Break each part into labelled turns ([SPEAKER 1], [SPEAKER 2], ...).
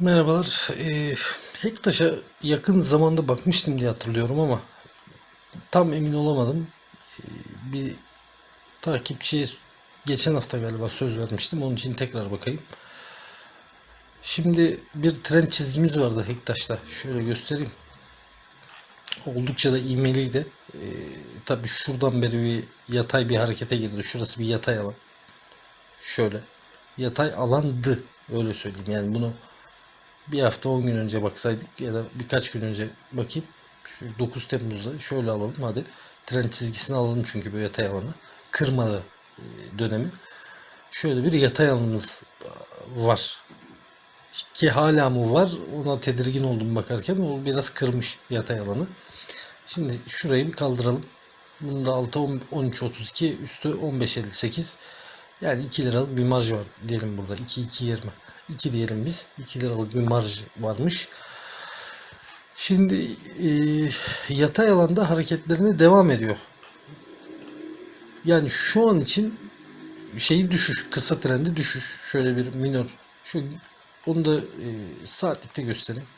[SPEAKER 1] Merhabalar. Ee, Hektaş'a yakın zamanda bakmıştım diye hatırlıyorum ama tam emin olamadım. Ee, bir takipçiye geçen hafta galiba söz vermiştim. Onun için tekrar bakayım. Şimdi bir trend çizgimiz vardı Hektaş'ta. Şöyle göstereyim. Oldukça da ivmeliydi. Ee, tabii şuradan beri bir yatay bir harekete girdi. Şurası bir yatay alan. Şöyle. Yatay alandı. Öyle söyleyeyim. Yani bunu bir hafta 10 gün önce baksaydık ya da birkaç gün önce bakayım. Şu 9 Temmuz'da şöyle alalım hadi. Trend çizgisini alalım çünkü bu yatay alanı. Kırmalı e, dönemi. Şöyle bir yatay alanımız var. Ki hala mı var ona tedirgin oldum bakarken. O biraz kırmış yatay alanı. Şimdi şurayı bir kaldıralım. Bunun da altı 13.32 üstü 15.58. Yani 2 liralık bir marj var diyelim burada. 2 2.20. 2 diyelim biz. 2 liralık bir marj varmış. Şimdi e, yatay alanda hareketlerine devam ediyor. Yani şu an için şeyi düşüş, kısa trendi düşüş. Şöyle bir minor. Şu onu da e, saatlikte göstereyim.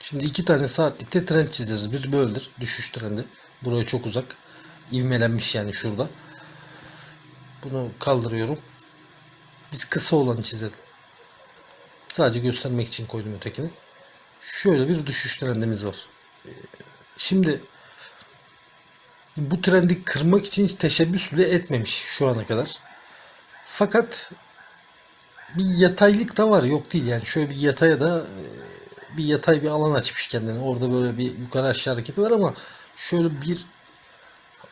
[SPEAKER 1] Şimdi iki tane saatlikte trend çizeriz. Bir böyledir. Düşüş trendi. Buraya çok uzak. İvmelenmiş yani şurada. Bunu kaldırıyorum. Biz kısa olanı çizelim. Sadece göstermek için koydum ötekini. Şöyle bir düşüş trendimiz var. Ee, Şimdi bu trendi kırmak için hiç teşebbüs bile etmemiş şu ana kadar. Fakat bir yataylık da var yok değil yani şöyle bir yataya da e, bir yatay bir alan açmış kendine. Orada böyle bir yukarı aşağı hareketi var ama şöyle bir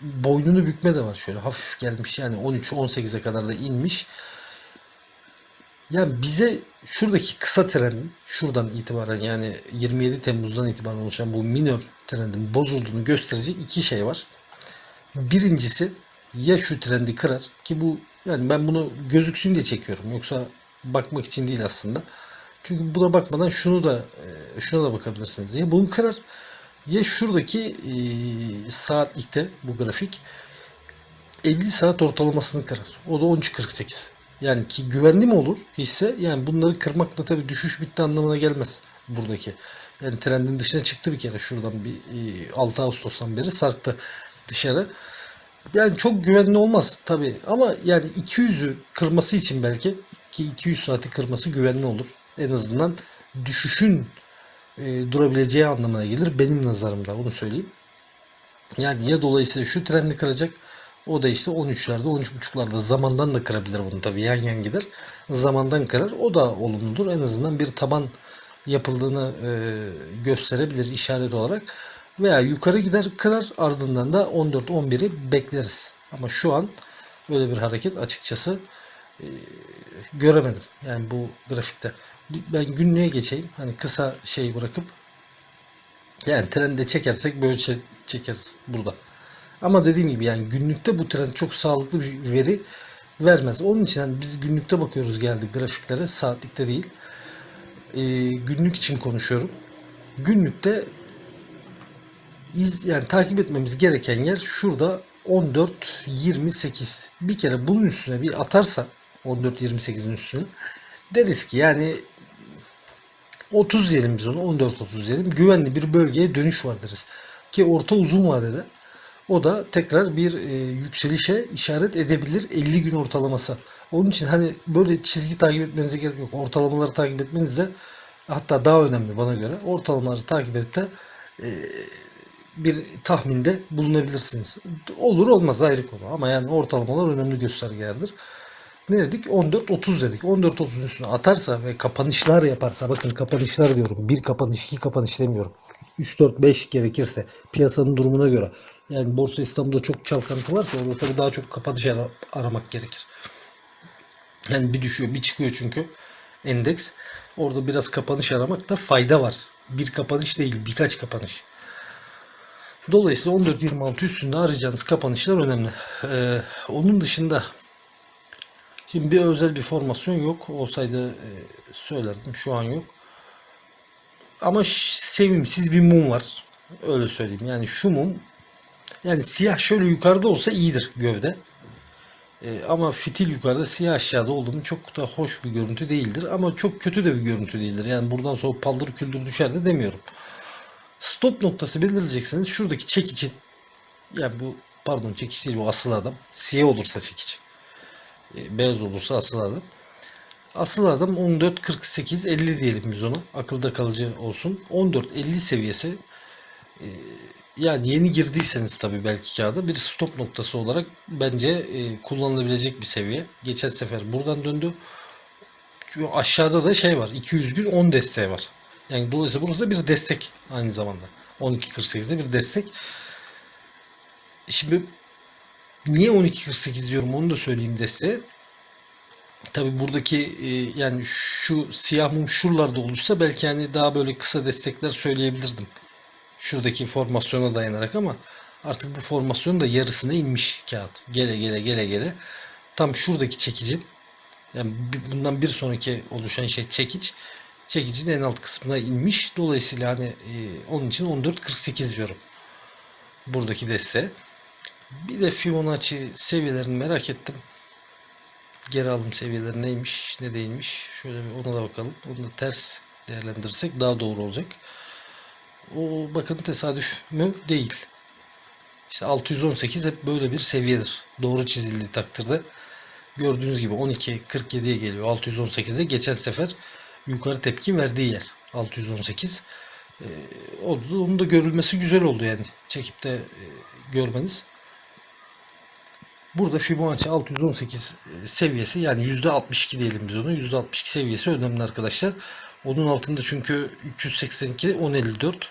[SPEAKER 1] boynunu bükme de var şöyle hafif gelmiş yani 13-18'e kadar da inmiş. Yani bize şuradaki kısa trendin şuradan itibaren yani 27 Temmuz'dan itibaren oluşan bu minor trendin bozulduğunu gösterecek iki şey var. Birincisi ya şu trendi kırar ki bu yani ben bunu gözüksün diye çekiyorum yoksa bakmak için değil aslında. Çünkü buna bakmadan şunu da e, şuna da bakabilirsiniz. Ya bunu kırar ya şuradaki e, saatlikte bu grafik 50 saat ortalamasını kırar. O da 13.48. Yani ki güvenli mi olur hisse? Yani bunları kırmakla tabii düşüş bitti anlamına gelmez buradaki. Yani trendin dışına çıktı bir kere şuradan bir e, 6 Ağustos'tan beri sarktı dışarı. Yani çok güvenli olmaz tabii ama yani 200'ü kırması için belki ki 200 saati kırması güvenli olur. En azından düşüşün e, durabileceği anlamına gelir benim nazarımda onu söyleyeyim. Yani ya dolayısıyla şu trendi kıracak o da işte 13'lerde 13.5'larda zamandan da kırabilir bunu tabii yan yan gider. Zamandan kırar o da olumludur. En azından bir taban yapıldığını e, gösterebilir işaret olarak. Veya yukarı gider kırar ardından da 14-11'i bekleriz. Ama şu an böyle bir hareket açıkçası e, göremedim. Yani bu grafikte. Ben günlüğe geçeyim. Hani kısa şey bırakıp yani trende çekersek böyle çe- çekeriz burada. Ama dediğim gibi yani günlükte bu trend çok sağlıklı bir veri vermez. Onun için hani biz günlükte bakıyoruz geldi grafiklere saatlikte değil. Ee, günlük için konuşuyorum. Günlükte iz, yani takip etmemiz gereken yer şurada 14.28. Bir kere bunun üstüne bir atarsa 14.28'in üstüne deriz ki yani 30 diyelim biz onu 14.30 diyelim güvenli bir bölgeye dönüş var deriz. Ki orta uzun vadede o da tekrar bir e, yükselişe işaret edebilir 50 gün ortalaması. Onun için hani böyle çizgi takip etmenize gerek yok. Ortalamaları takip etmeniz de hatta daha önemli bana göre. Ortalamaları takip edip de e, bir tahminde bulunabilirsiniz. Olur olmaz ayrı konu ama yani ortalamalar önemli göstergelerdir. Ne dedik? 14.30 dedik. 14.30'un üstüne atarsa ve kapanışlar yaparsa bakın kapanışlar diyorum. Bir kapanış, iki kapanış demiyorum. 3, 4, 5 gerekirse piyasanın durumuna göre. Yani Borsa İstanbul'da çok çalkantı varsa orada tabii daha çok kapanış ara- aramak gerekir. Yani bir düşüyor bir çıkıyor çünkü endeks. Orada biraz kapanış aramakta fayda var. Bir kapanış değil birkaç kapanış. Dolayısıyla 14.26 üstünde arayacağınız kapanışlar önemli. Ee, onun dışında şimdi bir özel bir formasyon yok. Olsaydı e, söylerdim. Şu an yok. Ama sevimsiz bir mum var. Öyle söyleyeyim. Yani şu mum yani siyah şöyle yukarıda olsa iyidir gövde. E, ama fitil yukarıda siyah aşağıda olduğunu çok da hoş bir görüntü değildir. Ama çok kötü de bir görüntü değildir. Yani buradan sonra paldır küldür düşer de demiyorum. Stop noktası belirleyeceksiniz. Şuradaki çekicin yani bu pardon çekiç değil bu asıl adam. Siyah olursa çekiç. E, beyaz olursa asıl adam. Asıl adam 14 48 50 diyelim biz ona. Akılda kalıcı olsun. 14 50 seviyesi e, yani yeni girdiyseniz tabii belki kağıda bir stop noktası olarak bence e, kullanılabilecek bir seviye. Geçen sefer buradan döndü. Şu aşağıda da şey var. 200 gün 10 desteği var. Yani dolayısıyla burası da bir destek aynı zamanda. 12.48'de bir destek. Şimdi niye 12.48 diyorum onu da söyleyeyim desteğe. Tabi buradaki e, yani şu siyah mum şuralarda olursa belki hani daha böyle kısa destekler söyleyebilirdim. Şuradaki formasyona dayanarak ama artık bu formasyonun da yarısına inmiş kağıt. Gele gele gele gele. Tam şuradaki çekicin yani bundan bir sonraki oluşan şey çekiç. Çekicin en alt kısmına inmiş. Dolayısıyla hani e, onun için 14.48 diyorum. Buradaki desteğe. Bir de Fibonacci seviyelerini merak ettim. Geri alım seviyeleri neymiş, ne değilmiş. Şöyle bir ona da bakalım. Onu da ters değerlendirirsek daha doğru olacak. O bakın tesadüf mü? Değil. İşte 618 hep böyle bir seviyedir. Doğru çizildiği takdirde. Gördüğünüz gibi 12 47'ye geliyor. 618'e geçen sefer yukarı tepki verdiği yer. 618. Ee, onun da görülmesi güzel oldu yani. Çekip de e, görmeniz. Burada Fibonacci 618 seviyesi yani %62 diyelim biz onu. %62 seviyesi önemli arkadaşlar. Onun altında çünkü 382 1054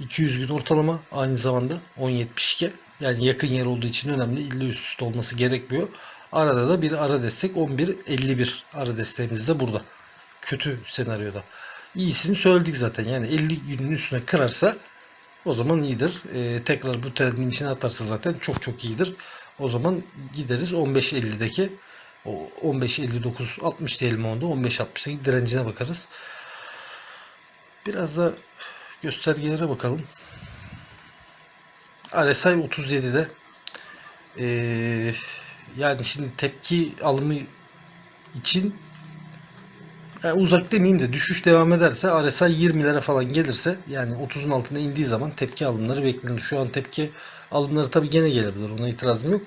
[SPEAKER 1] 200 gün ortalama aynı zamanda 1072 yani yakın yer olduğu için önemli. İlle üst üste olması gerekmiyor. Arada da bir ara destek 11.51 ara desteğimiz de burada. Kötü senaryoda. İyisini söyledik zaten. Yani 50 günün üstüne kırarsa o zaman iyidir. Ee, tekrar bu trendin içine atarsa zaten çok çok iyidir. O zaman gideriz 15.50'deki o 15.59 60 diyelim onda 15.60'daki direncine bakarız. Biraz da göstergelere bakalım. RSI 37'de ee, yani şimdi tepki alımı için yani uzak demeyeyim de düşüş devam ederse RSI 20'lere falan gelirse yani 30'un altına indiği zaman tepki alımları beklenir. Şu an tepki alımları tabii gene gelebilir. Ona itirazım yok.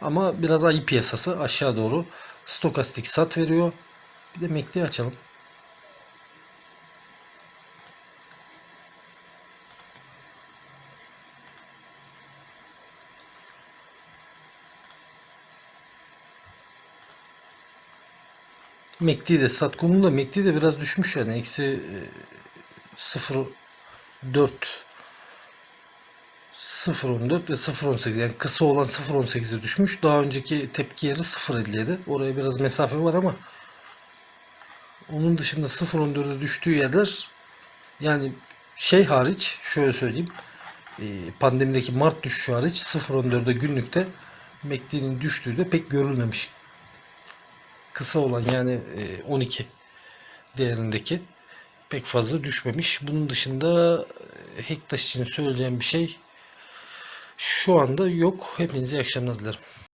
[SPEAKER 1] Ama biraz ayı piyasası aşağı doğru stokastik sat veriyor. Bir de MACD açalım. MACD de sat konumunda MACD de biraz düşmüş yani eksi 0 4 0.14 ve 0.18 yani kısa olan 0.18'e düşmüş. Daha önceki tepki yeri 0.57. Oraya biraz mesafe var ama onun dışında 0.14'e düştüğü yerler yani şey hariç şöyle söyleyeyim e, pandemideki Mart düşüşü hariç 0.14'e günlükte MACD'nin düştüğü de pek görülmemiş. Kısa olan yani e, 12 değerindeki pek fazla düşmemiş. Bunun dışında e, Hektaş için söyleyeceğim bir şey şu anda yok. Hepinize iyi akşamlar dilerim.